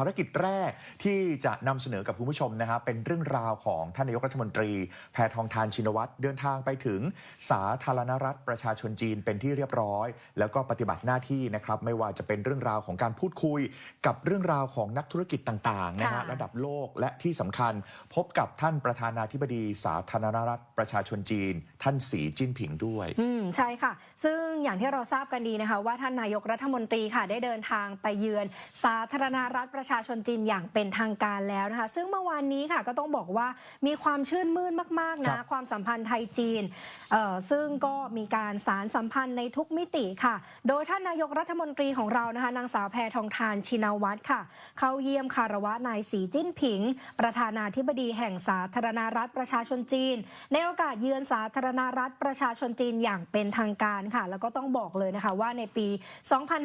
ภารกิจแรกที่จะนำเสนอกับคุณผู้ชมนะครับเป็นเรื่องราวของท่านนายกรัฐมนตรี แพทองทานชินวัตรเดินทางไปถึงสาธารณรัฐประชาชนจีนเป็นที่เรียบร้อย แล้วก็ปฏิบัติหน้าที่นะครับไม่ว่าจะเป็นเรื่องราวของการพูดคุย กับเรื่องราวของนักธุรกิจต่างๆนะฮะค่ะระดับโลกและที่สำคัญ พบกับท่านประธานาธิบดีสาธารณรัฐประชาชนจีน ท่านสีจิ้นผิงด้วยอืมใช่ค่ะ ซึ่งอย่างที่เราทราบกันดีนะคะว่าท่านนายกรัฐมนตรีค่ะได้เดินทางไปเยือนสาธารณรัฐประชาชนจีนอย่างเป็นทางการแล้วนะคะ ซึ่งเมื่อวานนี้ค่ะก็ต้องบอกว่ามีความชื่นมื่นมากๆครันะบความสัมพันธ์ไทยจีนเอ่อซึ่งก็มีการสารสัมพันธ์ในทุกมิติค่ะ โดยท่านนายกรัฐมนตรีของเรานะคะนางสาวแพทองทานชินวัตรค่ะ เข้าเยี่ยมคารวะนายสีจิ้นผิง ประธานาธิบดีแห่งสาธารณรัฐประชาชนจีน ในโอกาสเยือนสาธารณรัฐประชาชนจีนอย่างเป็นทางการค่ะ แล้วก็ต้องบอกเลยนะคะว่าในปี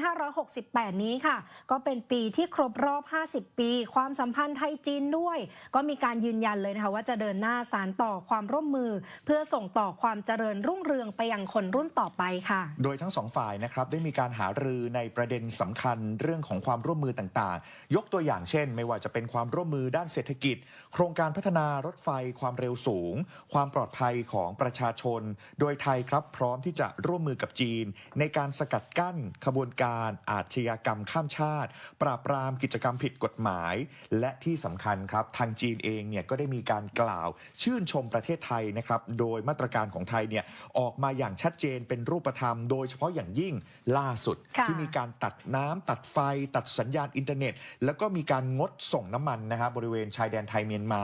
2568 นี้ค่ะ ก็เป็นปีที่ครบรอบ50 ปี ความสัมพันธ์ไทยจีนด้วย ก็มีการยืนยันเลยนะคะว่าจะเดินหน้าสารต่อความร่วมมือ เพื่อส่งต่อความเจริญรุ่งเรืองไปยังคนรุ่นต่อไปค่ะ โดยทั้งสองฝ่ายนะครับได้มีการหารือในประเด็นสำคัญเรื่องของความร่วมมือต่างๆ ยกตัวอย่างเช่น ไม่ว่าจะเป็นความร่วมมือด้านเศรษฐกิจ โครงการพัฒนารถไฟความเร็วสูง ความปลอดภัยของประชาชน โดยไทยครับพร้อมที่จะร่วมมือกับจีน ในการสกัดกั้นขบวนการอาชญากรรมข้ามชาติ ปราบปรามกิจกรรมผิดกฎหมาย และที่สำคัญครับทางจีนเองเนี่ยก็ได้มีการกล่าวชื่นชมประเทศไทยนะครับโดยมาตรการของไทยเนี่ยออกมาอย่างชัดเจนเป็นรูปธรรม โดยเฉพาะอย่างยิ่งล่าสุดค่ะที่มีการตัดน้ำตัดไฟ ตัดสัญญาณอินเทอร์เน็ต แล้วก็มีการงดส่งน้ำมันนะครับบริเวณชายแดนไทยเมียนมา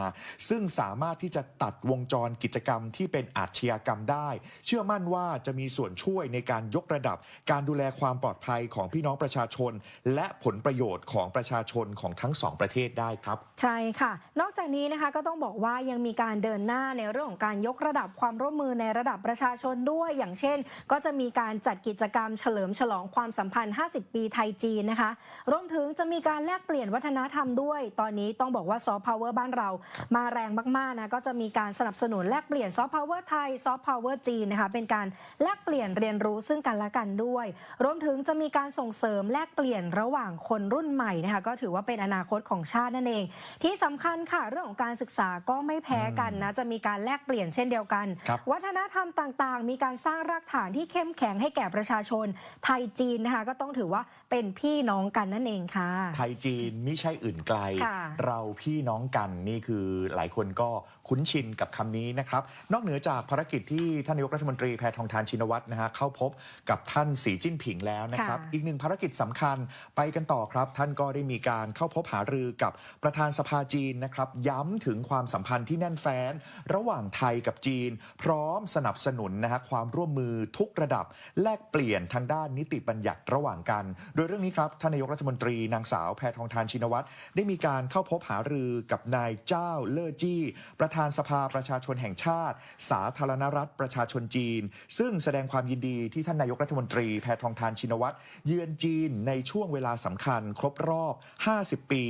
ซึ่งสามารถที่จะตัดวงจรกิจกรรมที่เป็นอาชญากรรมได้ เชื่อมั่นว่าจะมีส่วนช่วยในการยกระดับ การดูแลความปลอดภัยของพี่น้องประชาชน และผลประโยชน์ของประชาชนของทั้งสองประเทศได้ครับ ใช่ค่ะ นอกจากนี้นะคะก็ต้องบอกว่ายังมีการเดินหน้าในเรื่องของการยกระดับความร่วมมือในระดับประชาชนด้วย อย่างเช่น ก็จะมีการจัดกิจกรรมเฉลิมฉลองความสัมพันธ์ 50 ปีไทยจีนนะคะ รวมถึงจะมีการแลกเปลี่ยนวัฒนธรรมด้วย ตอนนี้ต้องบอกว่าซอฟต์พาวเวอร์บ้านเรามาแรงมากๆนะก็จะมีการสนับสนุนแลกเปลี่ยนซอฟต์พาวเวอร์ไทยซอฟต์พาวเวอร์จีนนะคะเป็นการแลกเปลี่ยนเรียนรู้ซึ่งกันและกันด้วย รวมถึงจะมีการส่งเสริมแลกเปลี่ยนระหว่างคนรุ่นใหม่นะคะก็ถือว่าเป็นอนาคตของชาตินั่นเอง ที่สำคัญค่ะเรื่องของการศึกษาก็ไม่แพ้กันนะจะมีการแลกเปลี่ยนเช่นเดียวกันครับวัฒนธรรมต่างๆ มีการสร้างรากฐานที่เข้มแข็งให้แก่ประชาชน ไทยจีนนะคะก็ต้องถือว่าเป็นพี่น้องกันนั่นเองค่ะ ไทยจีนไม่ใช่อื่นไกลค่ะเราพี่น้องกันนี่คือหลายคนก็คุ้นชินกับคำนี้นะครับ นอกเหนือจากภารกิจที่ท่านนายกรัฐมนตรีแพทองทานชินวัตรนะฮะเข้าพบกับท่านสีจิ้นผิงแล้วนะครับค่ะอีกหนึ่งภารกิจสำคัญไปกันต่อครับ ท่านก็ได้มีการเข้าพบหารือกับประธานสภาจีนนะครับ ย้ำถึงความสัมพันธ์ที่แน่นแฟ้น ระหว่างไทยกับจีน พร้อมสนับสนุนนะฮะความร่วมมือทุกระดับ แลกเปลี่ยนทางด้านนิติบัญญัติระหว่างกัน โดยเรื่องนี้ครับท่านนายกรัฐมนตรีนางสาวแพทองทานชินวัตรได้มีการเข้าพบหารือกับนายเจ้าเล่อจี้ ประธานสภาประชาชนแห่งชาติ สาธารณรัฐประชาชนจีน ซึ่งแสดงความยินดีที่ท่านนายกรัฐมนตรีแพทองทานชินวัตรเยือนจีนในช่วงเวลาสำคัญครบรอบ50 ปี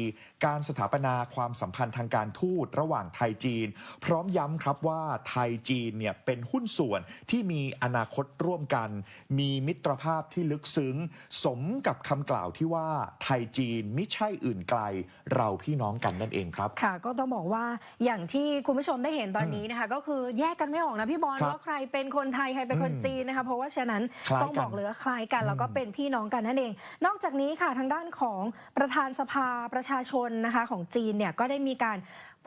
การสถาปนาความสัมพันธ์ทางการทูตระหว่างไทยจีน พร้อมย้ำครับว่าไทยจีนเนี่ยเป็นหุ้นส่วนที่มีอนาคตร่วมกัน มีมิตรภาพที่ลึกซึ้ง สมกับคำกล่าวที่ว่าไทยจีนไม่ใช่อื่นไกล เราพี่น้องกันนั่นเองครับ ค่ะ ก็ต้องบอกว่าอย่างที่คุณผู้ชมได้เห็นตอนนี้นะคะ ก็คือแยกกันไม่ออกนะพี่บอลครับว่าใครเป็นคนไทยใครเป็นคนอืมจีนนะคะ เพราะว่าฉะนั้นคล้ายกันต้องบอกเลยว่าคล้ายกันแล้วก็เป็นพี่น้องกันนั่นเอง นอกจากนี้ค่ะทางด้านของประธานสภาประชาชนนะคะของจีนเนี่ยก็ได้มีการ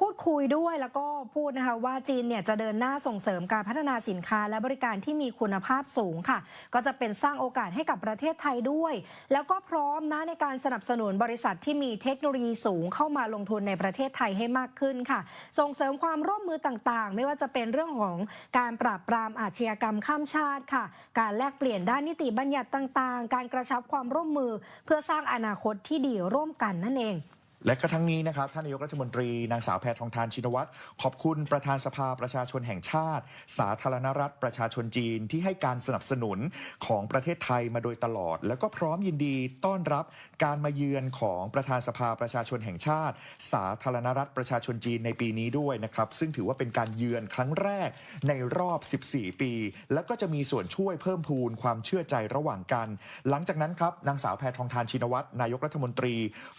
พูดคุยด้วยแล้วก็พูดนะคะว่าจีนเนี่ยจะเดินหน้าส่งเสริมการพัฒนาสินค้าและบริการที่มีคุณภาพสูงค่ะ ก็จะเป็นสร้างโอกาสให้กับประเทศไทยด้วย แล้วก็พร้อมนะในการสนับสนุนบริษัทที่มีเทคโนโลยีสูงเข้ามาลงทุนในประเทศไทยให้มากขึ้นค่ะ ส่งเสริมความร่วมมือต่างๆ ไม่ว่าจะเป็นเรื่องของการปราบปรามอาชญากรรมข้ามชาติค่ะ การแลกเปลี่ยนด้านนิติบัญญัติต่างๆ การกระชับความร่วมมือ เพื่อสร้างอนาคตที่ดีร่วมกันนั่นเอง และก็ทั้งนี้นะครับท่านนายกรัฐมนตรีนางสาวแพทองทานชินวัตรขอบคุณประธานสภาประชาชนแห่งชาติ สาธารณรัฐประชาชนจีนที่ให้การสนับสนุนของประเทศไทยมาโดยตลอด แล้วก็พร้อมยินดีต้อนรับการมาเยือนของประธานสภาประชาชนแห่งชาติ สาธารณรัฐประชาชนจีนในปีนี้ด้วยนะครับซึ่งถือว่าเป็นการเยือนครั้งแรกในรอบ 14 ปี แล้วก็จะมีส่วนช่วยเพิ่มพูนความเชื่อใจระหว่างกัน หลังจากนั้นครับนางสาวแพทองทานชินวัตรนายกรัฐมนตรี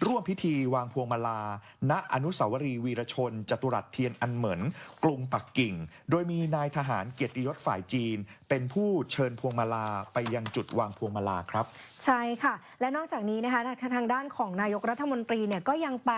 ร่วมพิธีวางพวงมาลา ณอนุสาวรีย์วีรชน จตุรัสเทียนอันเหมินกรุงปักกิ่ง โดยมีนายทหารเกียรติยศฝ่ายจีน เป็นผู้เชิญพวงมาลาไปยังจุดวางพวงมาลาครับ ใช่ค่ะ และนอกจากนี้นะคะทางด้านของนายกรัฐมนตรีเนี่ยก็ยังไป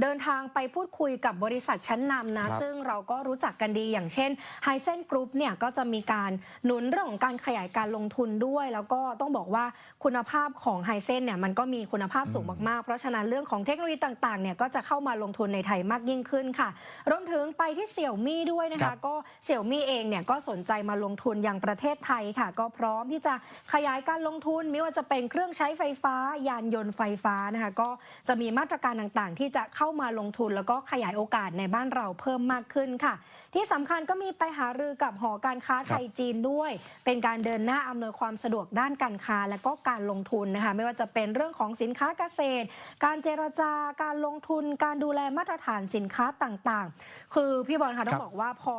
เดินทางไปพูดคุยกับบริษัทชั้นนำนะครับซึ่งเราก็รู้จักกันดีอย่างเช่นไฮเซนกรุ๊ปเนี่ยก็จะมีการหนุนเรื่องของการขยายการลงทุนด้วย แล้วก็ต้องบอกว่าคุณภาพของไฮเซนเนี่ยมันก็มีคุณภาพสูงมากๆ เพราะฉะนั้นเรื่องของเทคโนโลยีต่างๆเนี่ยก็จะเข้ามาลงทุนในไทยมากยิ่งขึ้นค่ะ รวมถึงไปที่เสี่ยวมี่ด้วยนะครัคะ บ ก็เสี่ยวมี่เองเนี่ยก็สนใจมาลงทุนอย่างประเทศไทยค่ะ ก็พร้อมที่จะขยายการลงทุน ไม่ว่าจะเป็นเครื่องใช้ไฟฟ้า ยานยนต์ไฟฟ้านะคะ ก็จะมีมาตรการต่างๆ ที่จะเข้ามาลงทุน แล้วก็ขยายโอกาสในบ้านเราเพิ่มมากขึ้นค่ะ ที่สำคัญก็มีไปหารือกับหอการค้าไทยจีนด้วย เป็นการเดินหน้าอำนวยความสะดวกด้านการค้าและก็การลงทุนนะคะ ไม่ว่าจะเป็นเรื่องของสินค้าเกษตร การเจรจาการลงทุนการดูแลมาตรฐานสินค้าต่างๆ คือพี่บอลคะต้อครังบบอกว่าพอ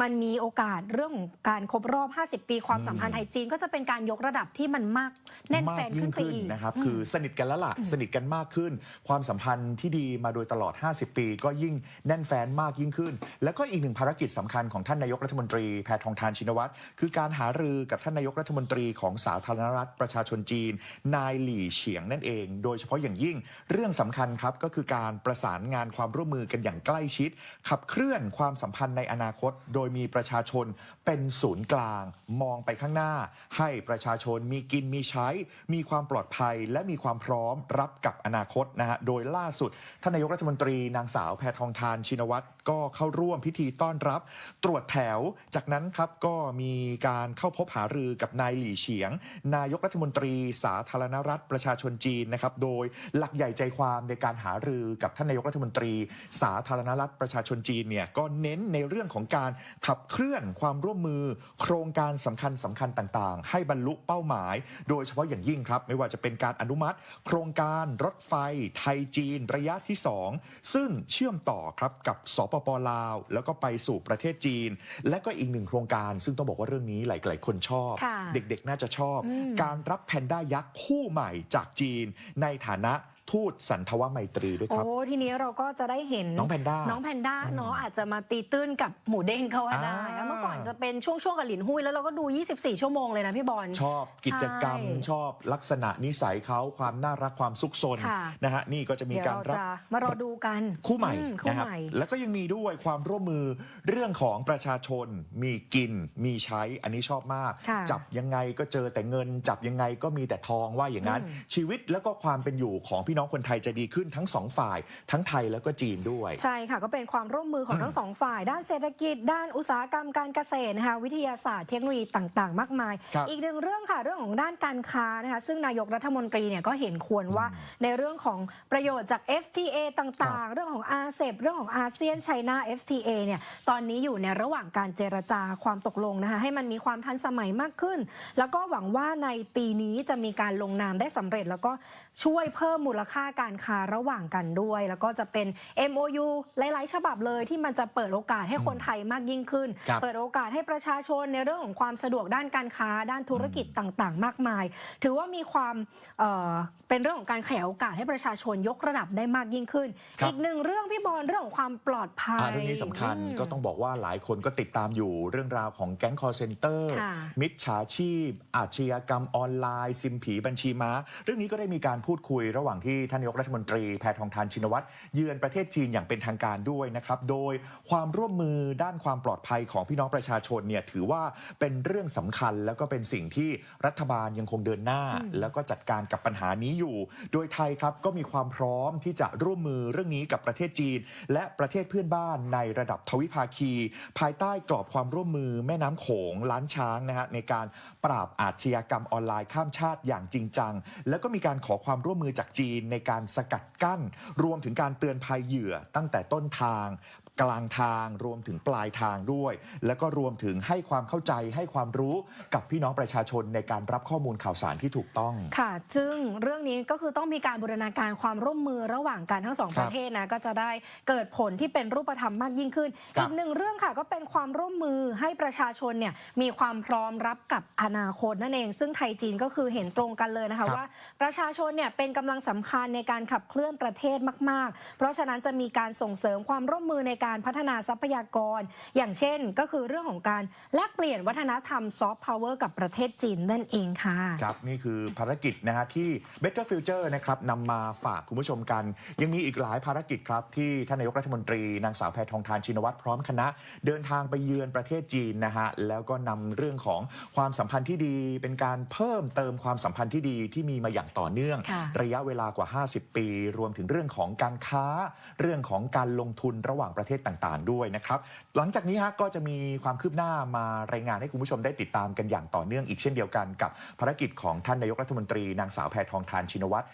มันมีโอกาสเรื่องของการครบรอบ 50 ปีความสัมพันธ์ไทยจีนก็จะเป็นการยกระดับที่มันมากแน่นแฟนขึ้นไปอีกนะครับคือสนิทกันแล้วล่ะสนิทกันมากขึ้น ความสัมพันธ์ที่ดีมาโดยตลอด 50 ปี ก็ยิ่งแน่นแฟนมากยิ่งขึ้น แล้วก็อีกหนึ่งภารกิจสำคัญของท่านนายกรัฐมนตรีแพทองทานชินวัตรคือการหารือกับท่านนายกรัฐมนตรีของสาธารณรัฐประชาชนจีน นายหลี่เฉียงนั่นเอง โดยเฉพาะอย่างยิ่งเรื่องสำคัญครับก็คือการประสานงานความร่วมมือกันอย่างใกล้ชิด ขับเคลื่อนความสัมพันธ์ในอนาคต โดยมีประชาชนเป็นศูนย์กลาง มองไปข้างหน้า ให้ประชาชนมีกินมีใช้ มีความปลอดภัย และมีความพร้อมรับกับอนาคตนะฮะโดยล่าสุดท่านนายกรัฐมนตรีนางสาวแพทองทานชินวัตรก็เข้าร่วมพิธีต้อนรับ ตรวจแถว จากนั้นครับก็มีการเข้าพบหารือกับนายหลี่เฉียง นายกรัฐมนตรีสาธารณรัฐประชาชนจีนนะครับโดยหลักใหญ่ใจความในการหารือกับท่านนายกรัฐมนตรี สาธารณรัฐประชาชนจีนเนี่ยก็เน้นในเรื่องของการขับเคลื่อนความร่วมมือ โครงการสำคัญสำคัญต่างๆ ให้บรรลุเป้าหมาย โดยเฉพาะอย่างยิ่งครับ ไม่ว่าจะเป็นการอนุมัติ โครงการรถไฟไทยจีนระยะที่ 2 ซึ่งเชื่อมต่อครับกับสปปลาว แล้วก็ไปสู่ประเทศจีน และก็อีกหนึ่งโครงการ ซึ่งต้องบอกว่าเรื่องนี้หลายๆคนชอบค่ะเด็กๆน่าจะชอบอืมการรับแพนด้ายักษ์คู่ใหม่จากจีนในฐานะ ทูตสันทวไมตรีด้วยครับ โอ้ทีนี้เราก็จะได้เห็นน้องแพนด้าน้องแพนด้าเนาะอาจจะมาตีตื้นกับหมูเด้งเขาว่าได้อ่า เมื่อก่อนจะเป็นช่วงๆกับหลินหุ้ยแล้วเราก็ดู 24 ชั่วโมงเลยนะพี่บอล ชอบกิจกรรมใช่ชอบลักษณะนิสัยเขาความน่ารักความซุกซนค่ะ นะฮะนี่ก็จะมีเดี๋ยวการเรารับ จะมารอดูกันคู่ใหม่อืคู่นะครับใหม่ แล้วก็ยังมีด้วยความร่วมมือเรื่องของประชาชน มีกิน มีใช้ อันนี้ชอบมาก ค่ะจับยังไงก็เจอแต่เงิน จับยังไงก็มีแต่ทองว่าอย่างนั้นอืมชีวิตแล้วก็ความเป็นอยู่ของพี่น้องคนไทยจะดีขึ้นทั้งสองฝ่าย ทั้งไทยแล้วก็จีนด้วย ใช่ค่ะก็เป็นความร่วมมือของทั้งสองฝ่าย ด้านเศรษฐกิจ ด้านอุตสาหกรรมการเกษตรนะคะวิทยาศาสตร์เทคโนโลยีต่างๆ มากมาย ครับอีกหนึ่งเรื่องค่ะเรื่องของด้านการค้านะคะซึ่งนายกรัฐมนตรีเนี่ยก็เห็นควรว่าในเรื่องของประโยชน์จาก FTA ต่างๆ เรื่องของอาเซบเรื่องของอาเซียนไชน่า FTA เนี่ยตอนนี้อยู่ในระหว่างการเจรจาความตกลงนะคะให้มันมีความทันสมัยมากขึ้น แล้วก็หวังว่าในปีนี้จะมีการลงนามได้สำเร็จแล้วก็ช่วยเพิ่มมูลค่าการค้าระหว่างกันด้วย แล้วก็จะเป็น MOU หลาย ๆ ฉบับเลยที่มันจะเปิดโอกาสให้คนไทยมากยิ่งขึ้นครับเปิดโอกาสให้ประชาชนในเรื่องของความสะดวกด้านการค้าด้านธุรกิจต่าง ๆ มากมาย ถือว่ามีความเอ่อเป็นเรื่องของการขยายโอกาสให้ประชาชนยกระดับได้มากยิ่งขึ้นครับอีกหนึ่งเรื่องพี่บอลเรื่องของความปลอดภัยอ่าเรื่องนี้สำคัญอืมก็ต้องบอกว่าหลายคนก็ติดตามอยู่เรื่องราวของแก๊งคอร์เซนเตอร์ค่ะมิจฉาชีพ อาชญากรรมออนไลน์ ซิมผีบัญชีม้า เรื่องนี้ก็ได้มีการพูดคุยระหว่างที่ท่านนายกรัฐมนตรีแพทองทานชินวัตรเยือนประเทศจีนอย่างเป็นทางการด้วยนะครับ โดยความร่วมมือด้านความปลอดภัยของพี่น้องประชาชนเนี่ยถือว่าเป็นเรื่องสำคัญ แล้วก็เป็นสิ่งที่รัฐบาลยังคงเดินหน้า แล้วก็จัดการกับปัญหานี้อยู่ โดยไทยครับก็มีความพร้อมที่จะร่วมมือเรื่องนี้กับประเทศจีน และประเทศเพื่อนบ้านในระดับทวิภาคี ภายใต้กรอบความร่วมมือแม่น้ำโขงล้านช้างนะฮะในการปราบอาชญากรรมออนไลน์ข้ามชาติอย่างจริงจัง แล้วก็มีการขอความร่วมมือจากจีนในการสกัดกั้น รวมถึงการเตือนภัยเหยื่อตั้งแต่ต้นทาง กลางทางรวมถึงปลายทางด้วย แล้วก็รวมถึงให้ความเข้าใจให้ความรู้กับพี่น้องประชาชนในการรับข้อมูลข่าวสารที่ถูกต้อง ค่ะ ซึ่งเรื่องนี้ก็คือต้องมีการบูรณาการความร่วมมือระหว่างกันทั้งสองคปรับระเทศนะก็จะได้เกิดผลที่เป็นรูปธรรมมากยิ่งขึ้นครับอีกหนึ่งเรื่องค่ะก็เป็นความร่วมมือให้ประชาชนเนี่ยมีความพร้อมรับกับอนาคตนั่นเอง ซึ่งไทยจีนก็คือเห็นตรงกันเลยนะคะว่าประชาชนเนี่ยเป็นกำลังสำคัญในการขับเคลื่อนประเทศมาก ๆ เพราะฉะนั้นจะมีการส่งเสริมความร่วมมือในการพัฒนาทรัพยากร อย่างเช่นก็คือเรื่องของการแลกเปลี่ยนวัฒนธรรมซอฟต์พาวเวอร์กับประเทศจีนนั่นเองค่ะ ครับนี่คือภารกิจนะฮะที่ Better Future นะครับนำมาฝากคุณผู้ชมกัน ยังมีอีกหลายภารกิจครับ ที่ท่านนายกรัฐมนตรีนางสาวแพทองทานชินวัตรพร้อมคณะ เดินทางไปเยือนประเทศจีนนะฮะแล้วก็นำเรื่องของความสัมพันธ์ที่ดีเป็นการเพิ่มเติมความสัมพันธ์ที่ดีที่มีมาอย่างต่อเนื่องค่ะระยะเวลากว่า 50 ปี รวมถึงเรื่องของการค้า เรื่องของการลงทุนระหว่างประเทศต่างๆ ด้วยนะครับ หลังจากนี้ฮะก็จะมีความคืบหน้ามารายงานให้คุณผู้ชมได้ติดตามกันอย่างต่อเนื่องอีกเช่นเดียวกันกับภารกิจของท่านนายกรัฐมนตรีนางสาวแพทองทานชินวัตร